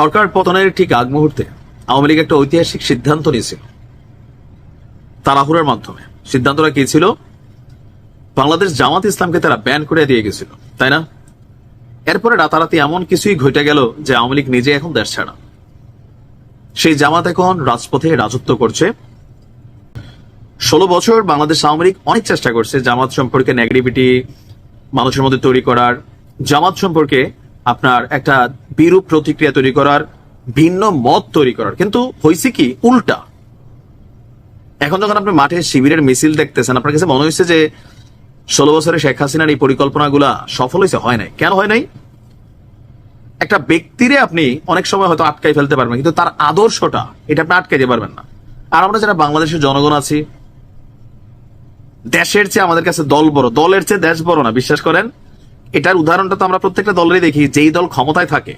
সরকার পতনের ঠিক আগ মুহূর্তে আওয়ামী লীগ একটা ঐতিহাসিক সিদ্ধান্ত নিয়েছিল। তাড়াহুড়ার মাধ্যমে। সিদ্ধান্তটা কি ছিল? বাংলাদেশ জামাত ইসলামকে তারা ব্যান করে দিয়ে গেছিল, তাই না? এরপরে রাতারাতি এমন কিছুই ঘটে গেল যে আওয়ামী লীগ নিজে এখন দেশ ছাড়া। সেই জামাত এখন রাজপথে রাজত্ব করছে। ষোলো বছর বাংলাদেশ আওয়ামী লীগ অনেক চেষ্টা করছে জামাত সম্পর্কে নেগেটিভিটি মানুষের মধ্যে তৈরি করার। জামাত সম্পর্কে আপনার একটা বিরূপ প্রতিক্রিয়া তৈরি করার, ভিন্ন মত তৈরি করার। কিন্তু হয়েছে কি উল্টা। এখন যখন আপনি মাঠে শিবিরের মিছিল দেখতেছেন, আপনার কাছে মনে হয়েছে যে ষোলো বছরে শেখ হাসিনার এই পরিকল্পনাগুলা সফল হয়েছে হয় নাই। কেন হয় নাই? একটা ব্যক্তিরে আপনি অনেক সময় হয়তো আটকাই ফেলতে পারবেন, কিন্তু তার আদর্শটা, এটা আপনি আটকাই আটকাইতে পারবেন না। আর আমরা যারা বাংলাদেশের জনগণ আছি, দেশের চেয়ে আমাদের কাছে দল বড়, দলের চেয়ে দেশ বড় না, বিশ্বাস করেন? এটার উদাহরণটা তো আমরা প্রত্যেকটা দলেরই দেখি যেই দল ক্ষমতায় থাকে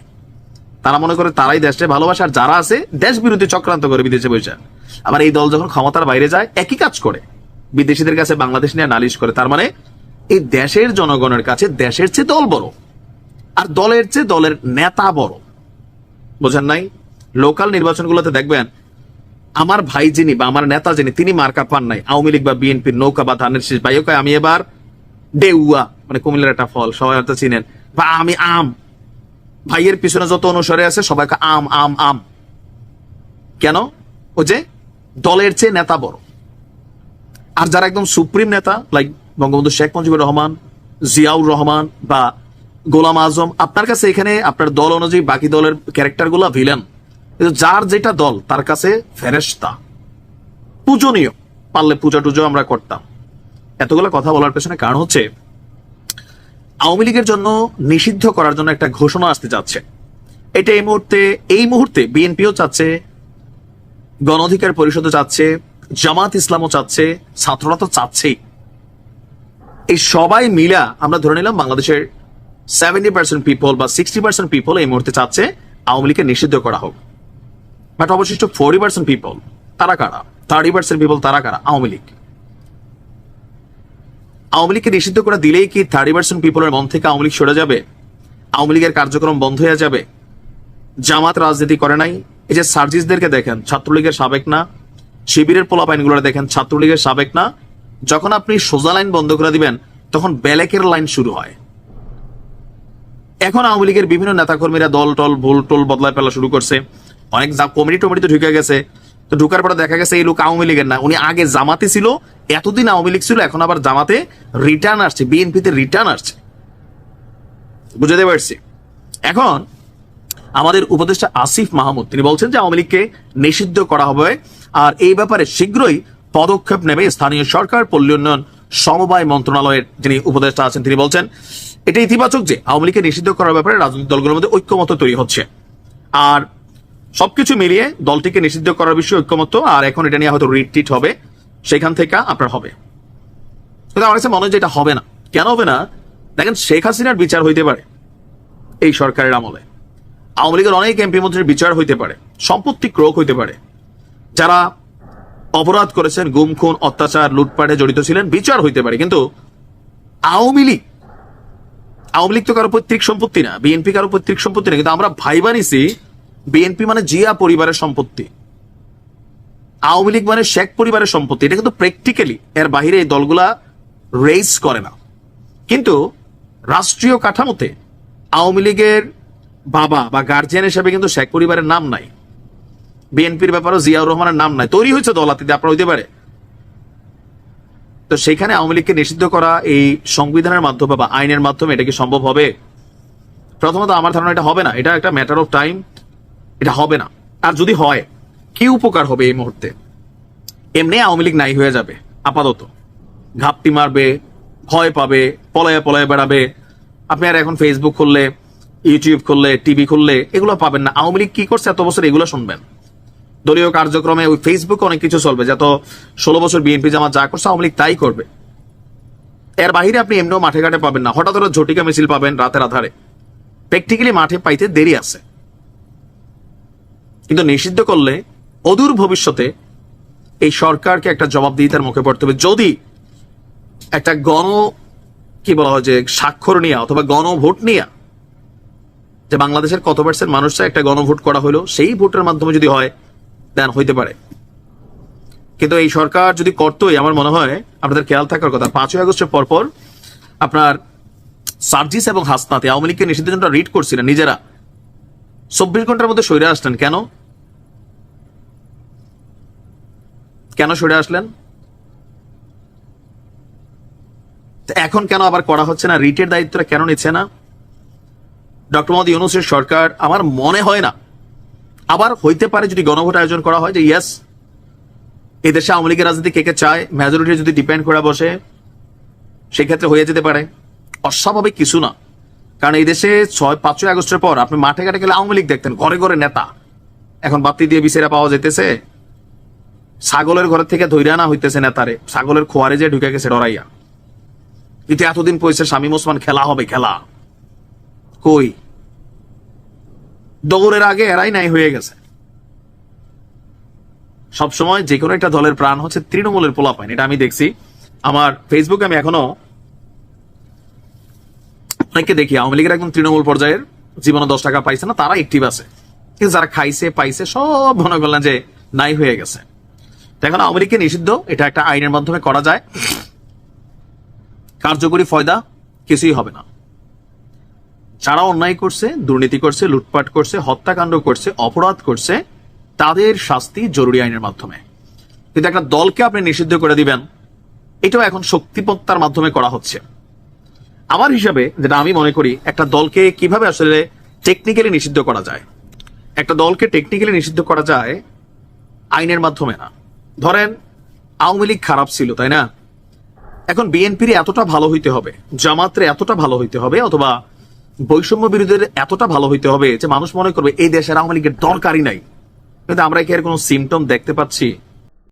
তারা মনে করে তারাই দেশে ভালোবাসে আর যারা আছে দেশ বিরোধী চক্রান্ত করে বিদেশে বসে। আবার এই দল যখন ক্ষমতার বাইরে যায় একই কাজ করে। বিদেশিদের কাছে বাংলাদেশ নিয়ে নালিশ করে তার মানে এই দেশের জনগণের কাছে দেশের চেয়ে দল বড় আর দলের চেয়ে দলের নেতা বড়। বোঝেন নাই? লোকাল নির্বাচনগুলোতে দেখবেন আমার ভাই যিনি বা আমার নেতা যিনি তিনি মার্কা পান নাই। আওয়ামী লীগ বা বিএনপির নৌকা বা ধানের শেষ। কয়, আমি এবার ডেউয়া মানে কুমিল্লার একটা ফল, সবাই হয়তো চিনেন। বা আমি আম। ভাইয়ের পিছনে যত অনুসারে আছে, সবাইকে আম আম আম। কেন? ও যে দলের চেয়ে নেতা বড়। আর যারা একদম সুপ্রিম নেতা লাইক বঙ্গবন্ধু শেখ মুজিবুর রহমান, জিয়াউর রহমান বা গোলাম আজম, আপনার কাছে এখানে আপনার দল অনুযায়ী বাকি দলের ক্যারেক্টারগুলা ভিলেন যার যেটা দল, তার কাছে ফেরেস্তা পূজনীয়। পারলে পূজা টুজো আমরা করতাম। এতগুলো কথা বলার পেছনে কারণ হচ্ছে আওয়ামী লীগের জন্য নিষিদ্ধ করার জন্য একটা ঘোষণা আসতে যাচ্ছে। এটা এই মুহূর্তে এই মুহূর্তে বিএনপিও চাচ্ছে, গণ অধিকার পরিষদও চাচ্ছে, জামাত ইসলামও চাচ্ছে, ছাত্ররা তো চাচ্ছেই। এই সবাই মিলা আমরা ধরে নিলাম বাংলাদেশের সেভেন্টি পার্সেন্ট পিপল বা সিক্সটি পার্সেন্ট পিপল এই মুহূর্তে চাচ্ছে আওয়ামী লীগকে নিষিদ্ধ করা হোক। বাট অবশিষ্ট ফোর্টি পার্সেন্ট পিপল তারা কারা? থার্টি পার্সেন্ট পিপল তারা কারা? আওয়ামী লীগ। আওয়ামী লীগকে নিষিদ্ধ করে দিলেই কি থার্টি পার্সেন্ট পিপলের মন থেকে আওয়ামী লীগ সরে যাবে? আওয়ামী লীগের কার্যক্রম বন্ধ হয়ে যাবে? জামাত রাজনীতি করে নাই? এই যে সার্জিসদেরকে দেখেন, ছাত্রলীগের সাবেক না, শিবিরের পোলাপাইনগুলো দেখেন, ছাত্রলীগের সাবেক না, যখন আপনি সোজা লাইন বন্ধ করে দিবেন, তখন ব্যালেকের লাইন শুরু হয়। এখন আওয়ামী লীগের বিভিন্ন নেতাকর্মীরা দল টল ভুল টোল বদলায় ফেলা শুরু করছে। অনেক কমিটি টমিটি তো ঢুকে গেছে। তো ঢুকার পরে দেখা গেছে এই লোক আওয়ামী লীগের না। উনি আগে জামাতে ছিল, এতদিন আওয়ামী লীগ ছিল, এখন আবার জামাতে রিটার্ন আসছে বিএনপিতে রিটার্ন আসছে। বুঝতে পারছি? এখন আমাদের উপদেষ্টা আসিফ মাহমুদ, তিনি বলছেন যে আওয়ামী লীগকে নিষিদ্ধ করা হবে আর এই ব্যাপারে শীঘ্রই পদক্ষেপ নেবে স্থানীয় সরকার, পল্লী উন্নয়ন সমবায় মন্ত্রণালয়ের যিনি উপদেষ্টা আছেন, তিনি বলছেন, এটা ইতিবাচক যে আওয়ামী লীগকে নিষিদ্ধ করার ব্যাপারে রাজনৈতিক দলগুলোর মধ্যে ঐক্যমত তৈরি হচ্ছে। আর সবকিছু মিলিয়ে দলটিকে নিষিদ্ধ করার বিষয়ে ঐক্যমত আর এখন এটা নিয়ে হয়তো রিট্রিট হবে। সেখান থেকে আপনার হবে। কিন্তু আমার কাছে মনে হয় যে এটা হবে না। কেন হবে না? দেখেন, শেখ হাসিনার বিচার হইতে পারে এই সরকারের আমলে। আওয়ামী লীগের অনেক এমপি মন্ত্রীর বিচার হইতে পারে। সম্পত্তি ক্রোক হইতে পারে। যারা অপরাধ করেছেন, গুম, খুন, অত্যাচার, লুটপাটে জড়িত ছিলেন, বিচার হইতে পারে। কিন্তু আওয়ামী লীগ আওয়ামী লীগ তো কারও পৈতৃক সম্পত্তি না, বিএনপি কারও পৈতৃক সম্পত্তি না। কিন্তু আমরা ভাই বানিয়েছি বিএনপি মানে জিয়া পরিবারের সম্পত্তি। আওয়ামী লীগ মানে শেখ পরিবারের সম্পত্তি। এটা কিন্তু প্র্যাকটিক্যালি এর বাহিরে এই দলগুলা রেস করে না। কিন্তু রাষ্ট্রীয় কাঠামোতে আওয়ামী লীগের বাবা বা গার্জিয়ান হিসেবে কিন্তু শেখ পরিবারের নাম নাই। বিএনপির ব্যাপারেও জিয়াউর রহমানের নাম নাই। তৈরি হয়েছে দলাতিতে আপনার হইতে পারে। তো সেখানে আওয়ামী লীগকে নিষিদ্ধ করা এই সংবিধানের মাধ্যমে বা আইনের মাধ্যমে এটা কি সম্ভব হবে? প্রথমত আমার ধারণা এটা হবে না। এটা একটা ম্যাটার অফ টাইম এটা হবে না। আর যদি হয়, কি উপকার হবে এই মুহূর্তে? এমনি আওয়ামী লীগ নাই হয়ে যাবে, আপাতত। ঘাপটি মারবে, ভয় পাবে, পলায়ে পলায়ে বেড়াবে। আপনি আর এখন ফেসবুক খুললে ইউটিউব খুললে টিভি খুললে, এগুলো পাবেন না। আওয়ামী লীগ কি করছে এত বছর এগুলো শুনবেন? দলীয় কার্যক্রমে ওই ফেসবুকে অনেক কিছু চলবে, যত ষোলো বছর বিএনপি জামাত যা করছে আওয়ামী লীগ তাই করবে। এর বাহিরে আপনি এমনিও মাঠে ঘাটে পাবেন না। হঠাৎ হঠাৎ ঝটিকা মিছিল পাবেন রাতের আধারে। প্র্যাকটিক্যালি মাঠে পাইতে দেরি আছে। কিন্তু নিষিদ্ধ করলে অদূর ভবিষ্যতে এই সরকারকে একটা জবাবদিহিতার মুখে পড়তে হবে। যদি একটা গণ, কি বলা হয় যে, স্বাক্ষর নিয়ে অথবা গণভোট নিয়ে, যে বাংলাদেশের কত পার্সেন্ট মানুষ চায় একটা গণভোট করা হলো, সেই ভোটের মাধ্যমে যদি হয়, দেন হইতে পারে। কিন্তু এই সরকার যদি করতোই, আমার মনে হয়, আপনাদের খেয়াল থাকার কথা, পাঁচই আগস্টের পরপর আপনার সার্জিস এবং হাসনাতে আওয়ামী লীগকে নিষিদ্ধের জন্য রিড করছিলেন নিজেরা। চব্বিশ ঘণ্টার মধ্যে সরে আসলেন কেন? কেন সরে আসলেন? এখন কেন আবার করা হচ্ছে না? রিটের দায়িত্বটা কেন নিচ্ছে না? ডক্টর মোহাম্মদ ইউনুসের সরকার আমার মনে হয় না। আবার হইতে পারে যদি গণভোট আয়োজন করা হয় যে ইয়াস এদেশে আওয়ামী লীগের রাজনীতি কে কে চায়? মেজরিটি যদি ডিপেন্ড করে বসে, সেক্ষেত্রে হয়ে যেতে পারে। অস্বাভাবিক কিছু না। কারণ এই দেশে ছয়, পাঁচই আগস্টের পর আপনি মাঠে ঘাটে গেলে আওয়ামী লীগ দেখতেন, ঘরে ঘরে নেতা। এখন বাতি দিয়ে বিচেরা পাওয়া যেতেছে। ছাগলের ঘর থেকে ধৈর্য না হইতেছে নেতারে। ছাগলের খোয়ারে যে ঢুকে গেছে ডরাইয়া। কিন্তু এতদিন পয়সা শামীম ওসমান, খেলা হবে, খেলা। কই? দৌড়ের আগে এরাই নাই হয়ে গেছে। সবসময় যে কোনো একটা দলের প্রাণ হচ্ছে তৃণমূলের পোলাপাইন, এটা আমি দেখছি। আমার ফেসবুকে আমি এখনও অনেককে দেখি, আওয়ামী লীগের একদম তৃণমূল পর্যায়ের জীবনে দশ টাকা পাইছে না, তারা একটিভ আছে। কিন্তু যারা খাইছে, পাইছে, সব মনে করলেন যে নাই হয়ে গেছে। এখন আওয়ামী লীগকে নিষিদ্ধ, এটা একটা আইনের মাধ্যমে করা যায়। কার্যকরী ফয়দা কিছুই হবে না। যারা অন্যায় করছে, দুর্নীতি করছে, লুটপাট করছে, হত্যাকাণ্ড করছে, অপরাধ করছে, তাদের শাস্তি জরুরি আইনের মাধ্যমে। কিন্তু একটা দলকে আপনি নিষিদ্ধ করে দিবেন, এটাও এখন শক্তিপত্তার মাধ্যমে করা হচ্ছে। আমার হিসাবে যেটা আমি মনে করি, একটা দলকে কীভাবে আসলে টেকনিক্যালি নিষিদ্ধ করা যায়? একটা দলকে টেকনিক্যালি নিষিদ্ধ করা যায় আইনের মাধ্যমে না। ধরেন, আওয়ামী লীগ খারাপ ছিল, তাই না? এখন বিএনপির এতটা ভালো হইতে হবে, জামাতের এতটা ভালো হইতে হবে, অথবা বৈষম্য বিরোধীদের এতটা ভালো হইতে হবে যে মানুষ মনে করবে, এই দেশের আওয়ামী লীগের দরকারই নাই। কিন্তু আমরা কি এর কোনো সিমটম দেখতে পাচ্ছি?